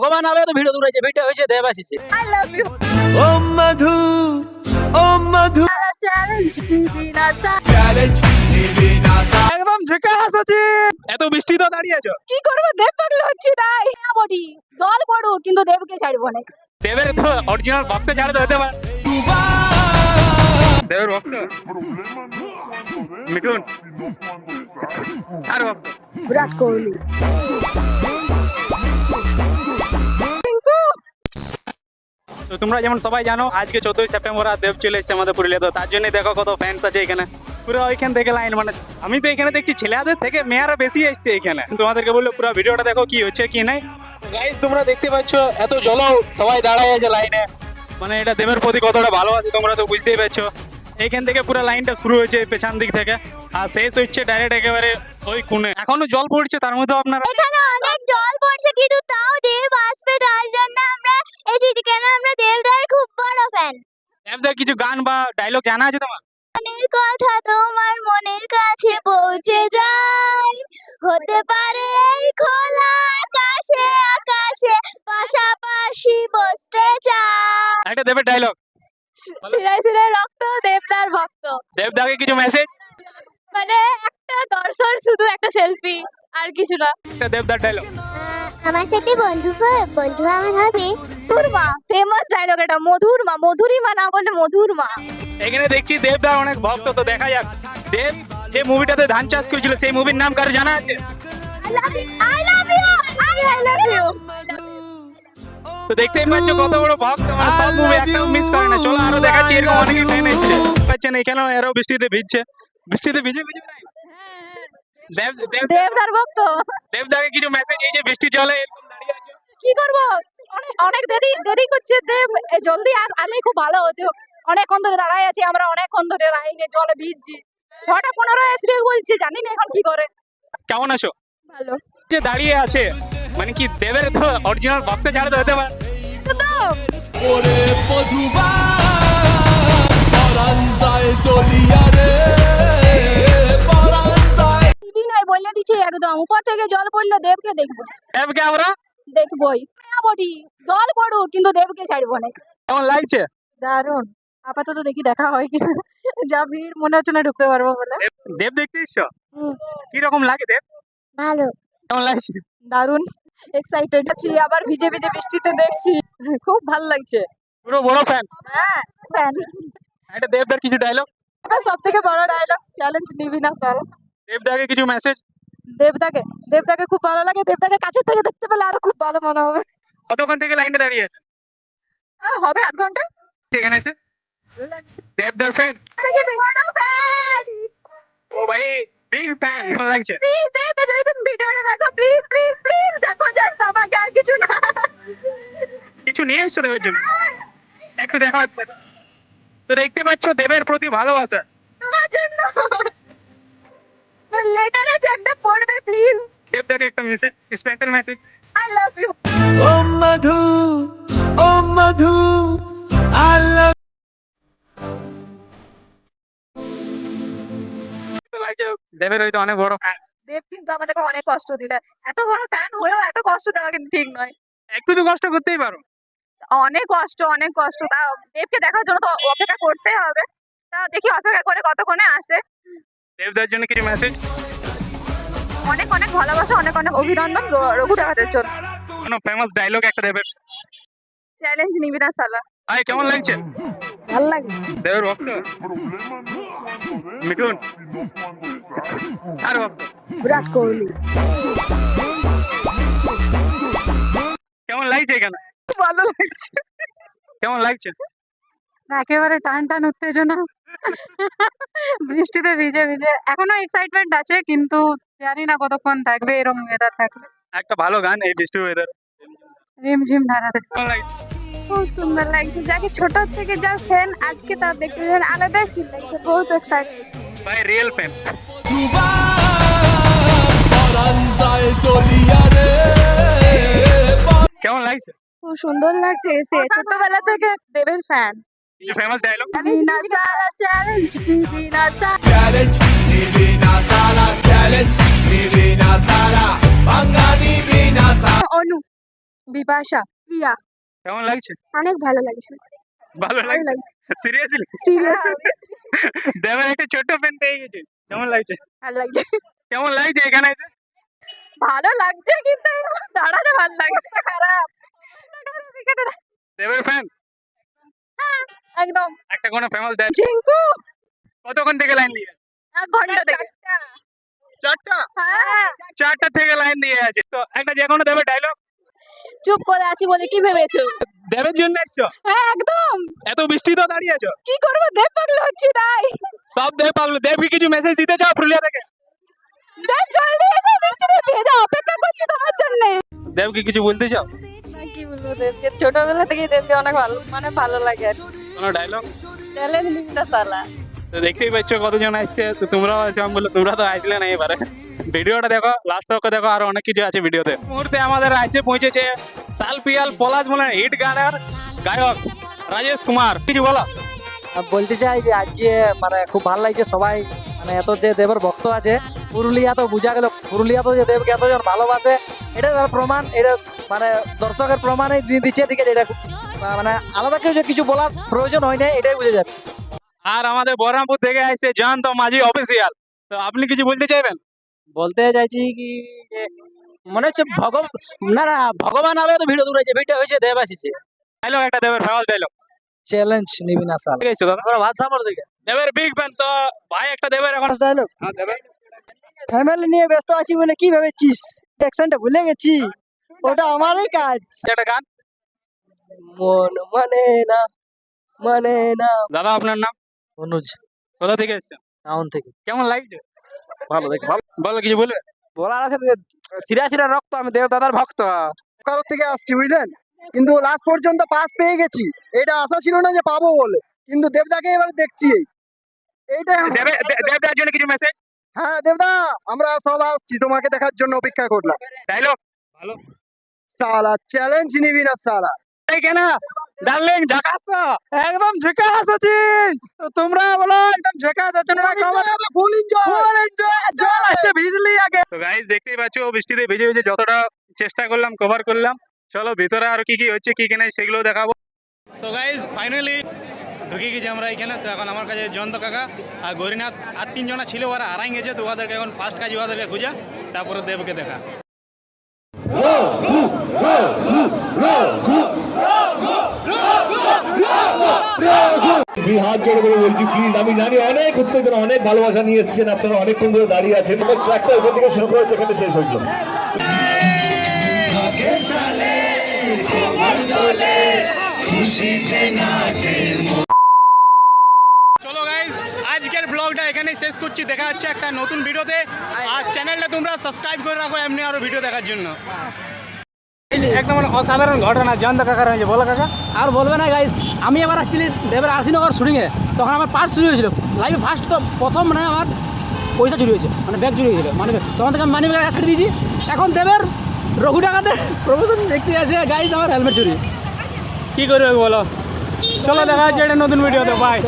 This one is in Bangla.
ভগবান আলো তো ভিডিও ভিডিও হয়েছে দেব আসিছে। আই লাভ ইউ ও মধু ও মধু। চ্যালেঞ্জ দিবি না চ্যালেঞ্জ নিবি না একদম ঝেকাস আছে এত বৃষ্টি তো দাঁড়িয়ে আছো। কি করব দেব পাগল হচ্ছি তাই। বডি জল পড়ু কিন্তু দেবকে ছাড়বো না। দেবের তো অরিজিনাল ভক্ত ছাড়া তো হতে পারে। মিঠুন আর ভক্ত বিরাট কোহলি তো তোমরা যেমন সবাই জানো আজকে চোদ্দই সেপ্টেম্বর আর দেব চলে এসেছে আমাদের পুরুলিয়া তো তার জন্য দেখো কত ফ্যান্স আছে এখানে। পুরো ওইখান থেকে লাইন মানে আমি তো এখানে দেখছি ছেলেদের থেকে মেয়েরা বেশি এসছে এখানে। তোমাদেরকে বলল পুরো ভিডিওটা দেখো কি হচ্ছে কি নাই। গাইস তোমরা দেখতে পাচ্ছ এত জল সবাই দাঁড়ায় আছে লাইনে মানে এটা দেবের প্রতি কতটা ভালোবাসে তোমরা তো বুঝতেই পারছ। এইখান থেকে পুরো লাইনটা শুরু হয়েছে পেছন দিক থেকে। আর শেষ হচ্ছে ডাইরেক্ট একেবারে ওই কোণে এখনও জল পড়ছে তার মধ্যে আপনারা এখানে অনেক জল পড়ছে কিন্তু তাও দেব আসবে তাই জন্য আমরা এসেছি কেন আমরা দেবদার খুব বড় ফ্যান দেবদার কিছু গান বা ডায়লগ জানা আছে তোমার? মনের কথা তোমার মনের কাছে পৌঁছে যায়। হতে পারে এই খোলা আকাশে আকাশে পাশাপাশি বসতে চায়। একটা দেবের ডায়লগ সিরাই রক্ত দেবদার ভক্ত। দেবদাকে কিছু মেসেজ মানে একটা দর্শন শুধু একটা সেলফি আর কিছু না। একটা দেবদার ডায়লগ আমার সাথে বন্ধু বন্ধু আমার হবে। মধুর মা ফেমাস ডায়লগ এটা। মধুর মা মধুরী মা না বলে মধুর মা। এখানে দেখছি দেবদার অনেক ভক্ত তো দেখা যাক। দেব যে মুভিটাতে ধান চাষ করেছিল সেই মুভির নাম কার জানা আছে? I love you I love you I love you তো দেখতেই পাচ্ছ কত বড় ভক্ত মানে সব মুভি একটাও মিস করে না। চলো আরও দেখাচ্ছি এরকম অনেকে ট্রেন এসছে। পাচ্ছেন এখানেও এরও বৃষ্টিতে ভিজছে। বৃষ্টিতে ভিজে ভিজে দেব দেব দেবদার ভক্ত। দেবদাকে কিছু মেসেজ এই যে বৃষ্টি জলে এরকম দাঁড়িয়ে আছে। কি করব? অনেক অনেক দেরি দেরি করছে। দেব জলদি আর আলে খুব ভালো হতো অনেকক্ষণ ধরে দাঁড়াই আছি আমরা অনেকক্ষণ ধরে লাইনে জলে ভিজছি। ছটা পনেরো আসবে বলছে জানি না এখন কি করে। কেমন আছো? ভালো। যে দাঁড়িয়ে আছে। মানে কি দেবের তো অরিজিনাল ভক্ত ছাড়া তো হতে পারে। তো ওরে মধুবা পরান্তায় চলিয়া রে পরান্তায় টিভি নয় বলে দিছি একদম। উপর থেকে জল পড়লে দেবকে দেখব। দেবকে আমরা? দেখবই। বডি। জল পড়ু কিন্তু দেবকে ছাড়বো না। কেমন লাগছে? দারুণ। আপাতত দেখি দেখা হয় কি যা ভিড় মনে হচ্ছে না ঢুকতে পারব বলে। দেব দেখতে এসছো? হুম। কি রকম লাগে দেব? ভালো। কেমন লাগছে? দারুণ। এক্সাইটেড আছি আবার ভিজে ভিজে বৃষ্টিতে দেখছি। খুব ভালো লাগছে। পুরো বড় ফ্যান হ্যাঁ ফ্যান একটা দেবদার কিছু ডায়লগ সব থেকে বড় ডায়লগ চ্যালেঞ্জ নিবি না স্যার দেবদাকে কিছু মেসেজ দেবদাকে দেবদাকে খুব ভালো লাগে দেবদাকে কাছের থেকে দেখতে পেলে আরও খুব ভালো মনে হবে। কতক্ষণ থেকে লাইনে দাঁড়িয়ে আছে? হবে আধ ঘণ্টা। এখানে এসে দেবদার ফ্যান ও ভাই। বিগ ফ্যান কেমন লাগছে প্লিজ দেব যদি তুমি ভিডিওটা দেখো প্লিজ প্লিজ প্লিজ দেখো জাস্ট আমাকে আর কিছু না কিছু নিয়ে এসছো দেবের জন্য একটু দেখা তো দেখতে পাচ্ছ দেবের প্রতি ভালোবাসা তোমার জন্য লেটার একটা পড়বে প্লিজ দেবদাকে একটা message special message I love you ও মধু ও মধু আল্লাহ লাগছে দেবের হয়তো অনেক বড় ফ্যান দেব কিন্তু আমাদেরকে অনেক কষ্ট দিলে। এত বড় ফ্যান হয়েও এত কষ্ট দেওয়া কিন্তু ঠিক নয়। একটু তো কষ্ট করতেই পারো। অনেক কষ্ট অনেক কষ্ট। তা দেবকে দেখার জন্য তো অপেক্ষা করতে হবে। তা দেখি অপেক্ষা করে কতক্ষণে আসে। দেবদার জন্য কিছু মেসেজ অনেক অনেক ভালোবাসা অনেক অনেক অভিনন্দন রঘু ডাকাতের জন্য। কোনো ফেমাস ডায়লগ একটা দেবের? চ্যালেঞ্জ নিবি না সালা ভাই কেমন লাগছে? ভালো লাগছে দেবের ভক্ত। মিঠুন। আর ভক্ত। বিরাট কোহলি। কেমন লাগছে এখানে? ভালো লাগছে। কেমন লাগছে? একেবারে টান টান উত্তেজনা। বৃষ্টিতে ভিজে ভিজে। এখনও এক্সাইটমেন্ট আছে কিন্তু জানি না কতক্ষণ থাকবে এরকম ওয়েদার থাকলে। একটা ভালো গান এই বৃষ্টি ওয়েদার রিমঝিম ধারাতে। কেমন লাগছে? খুব সুন্দর লাগছে। যাকে ছোট থেকে যার ফ্যান আজকে তার দেখতে যখন আলাদাই ফিল লাগছে। বহুত এক্সাইটেড ভাই রিয়েল ফ্যান কেমন লাগছে? খুব সুন্দর লাগছে এসে। ছোটবেলা থেকে দেবের ফ্যান ফেমাস ডায়লগ বিনা সারা চ্যালেঞ্জ বিনা সারা চ্যালেঞ্জ বিনা সারা চ্যালেঞ্জ বিনা সারা। বাঙালি বিনা সারা। অনু বিপাশা প্রিয়া। কেমন লাগছে? অনেক ভালো লাগছে। ভালো লাগছে? সিরিয়াসলি সিরিয়াস দেবের একটা ছোট্ট পেন পেয়ে গেছে। কেমন লাগছে? ভালো লাগছে। কেমন লাগছে এখানে এসে? ভালো লাগছে কিন্তু দাঁড়াতে ভালো লাগছে। খারাপ। দেবের ফ্যান একদম। একটা কোনো ফেমাস ডান্স ঝিঙ্কু। কতক্ষণ থেকে লাইন দিয়ে? এক ঘণ্টা থেকে। চারটা। হ্যাঁ চারটা। থেকে লাইন দিয়ে আছে। তো একটা যে কোনো দেবের ডায়লগ চুপ করে আছি বলে কি ভেবেছো? দেবের জন্য এসছো? হ্যাঁ একদম। এত বৃষ্টি তো দাঁড়িয়ে আছো? কি করব? দেব পাগল হচ্ছি তাই। সব দেব পাগলো। দেবকে কিছু মেসেজ দিতে চাও পুরুলিয়া থেকে? দেব জলদি এসে বৃষ্টিতে ভেজা অপেক্ষা করছি তোমার জন্য। দেবকে কিছু বলতে চাও? কি বলব দেবকে? ছোটবেলা থেকেই দেবকে অনেক ভালো মানে ভালো লাগে আর কোনো ডায়লগ ট্যালেন্ট নিবিটা সালা। দেখতেই পাচ্ছ কতজন আসছে। তো তোমরাও আছে। আমি বলল তোমরা তো আসলে না এবারে। ভিডিওটা দেখো লাস্ট তক দেখো, আরও অনেক কিছু আছে ভিডিওতে। মুহূর্তে আমাদের আসে পৌঁছেছে সাল পিয়াল পলাশ বলে হিট গানের গায়ক রাজেশ কুমার। কিছু বলো? বলতে চাই যে আজকে মানে খুব ভালো লাগছে সবাই। মানে এত যে দেবের ভক্ত আছে, পুরুলিয়া তো বোঝা গেল, পুরুলিয়া তো যে দেবকে এতজন ভালোবাসে, এটা তার প্রমাণ, এটা মানে দর্শকের প্রমাণে দিচ্ছে। ঠিক আছে, এটা মানে আলাদা যে কিছু বলার প্রয়োজন হয় না এটাই বুঝে যাচ্ছে। আর আমাদের বহরমপুর থেকে আসছে জয়ন্ত মাঝি অফিসিয়াল তো আপনি কিছু বলতে চাইবেন? বলতে চাইছি কি যে মনে হচ্ছে ভগবান না না ভগবান আলো তো ভিডিও দূরেছে ভিডিও হয়েছে দেব আসিছে। ডায়লগ একটা দেবের ফেমাস ডায়লগ চ্যালেঞ্জ নিবি না সাল। ঠিক আছে দাদা আমরা ভাত সামর দিকে। দেবের বিগ ফ্যান তো ভাই একটা দেবের এখন। ডায়লগ হ্যাঁ দেবের। ফ্যামিলি নিয়ে ব্যস্ত আছি বলে কি ভেবেছিস? অ্যাকশনটা ভুলে গেছি। ওটা আমারই কাজ। একটা গান? মন মানে না মানে না। দাদা আপনার নাম? অনুজ কোথা থেকে এসছেন? টাউন থেকে। কেমন লাগছে? ভালো দেখ ভালো। বলো কিছু বলবে বলার আছে সিরা সিরা রক্ত আমি দেব দাদার ভক্ত। কারোর থেকে আসছি বুঝলেন? কিন্তু লাস্ট পর্যন্ত পাস পেয়ে গেছি। এটা আশা ছিল না যে পাবো বলে। কিন্তু দেবদাকে এবার দেখছি। এইটাই দেবদার জন্য কিছু মেসেজ হ্যাঁ দেবদা আমরা সব আসছি। তোমাকে দেখার জন্য অপেক্ষা করলাম। ডায়লগ সালা চ্যালেঞ্জ নিবি না সালা। এই কেন ডার্লিং ঝাকাস তো একদম ঝাকাস আছি তো তোমরা বলো একদম ঝাকাস আছো না খবর ফুল এনজয় ফুল এনজয় জল আছে ভিজলি আগে তো গাইস দেখতেই পাচ্ছো বৃষ্টিতে ভিজে ভিজে যতটা চেষ্টা করলাম কভার করলাম চলো ভিতরে আর কি কি হচ্ছে কি কি নাই সেগুলো দেখাবো তো গাইস ফাইনালি ঢুকে গেছি আমরা এখানে তো এখন আমার কাছে জয়ন্ত কাকা আর গরিনাথ আর তিনজনা ছিল ওরা হারাই গেছে তো ওদেরকে এখন ফার্স্ট কাজ ওদেরকে খুঁজা তারপরে দেবকে দেখা প্লিজ হাত জোড় করে বলছি প্লিজ আমি জানি অনেক উত্তেজনা, অনেক ভালোবাসা নিয়ে এসেছেন, আপনারা অনেকক্ষণ ধরে দাঁড়িয়ে আছেন। ট্র্যাকটা ওখান থেকে শুরু করে সেখানে শেষ হয়েছিল। চলো গাইজ আজকের ব্লগটা এখানেই শেষ করছি। দেখা হচ্ছে একটা নতুন ভিডিওতে আর চ্যানেলটা তোমরা সাবস্ক্রাইব করে রাখো, এমনি আরও ভিডিও দেখার জন্য। একদম অসাধারণ ঘটনা জয়ন্ত কাকার হয়েছে। বলো কাকা। আর বলবে না গাইস আমি এবার আসছিলি দেবের আরসিনগর শুটিংয়ে তখন আমার পার্স চুরি হয়েছিল। লাইভে ফার্স্ট তো প্রথম মানে আমার পয়সা চুরি হয়েছে মানে ব্যাগ চুরি হয়েছিল। মানে তখন থেকে মানি ব্যাগ ছাড়িয়ে দিয়েছি। এখন দেবের রঘু টাকাতে প্রমোশন দেখতে আছে গাইস আমার হেলমেট চুরি। কি করবে বলো? চলো দেখা হচ্ছে একটা নতুন ভিডিওতে বাই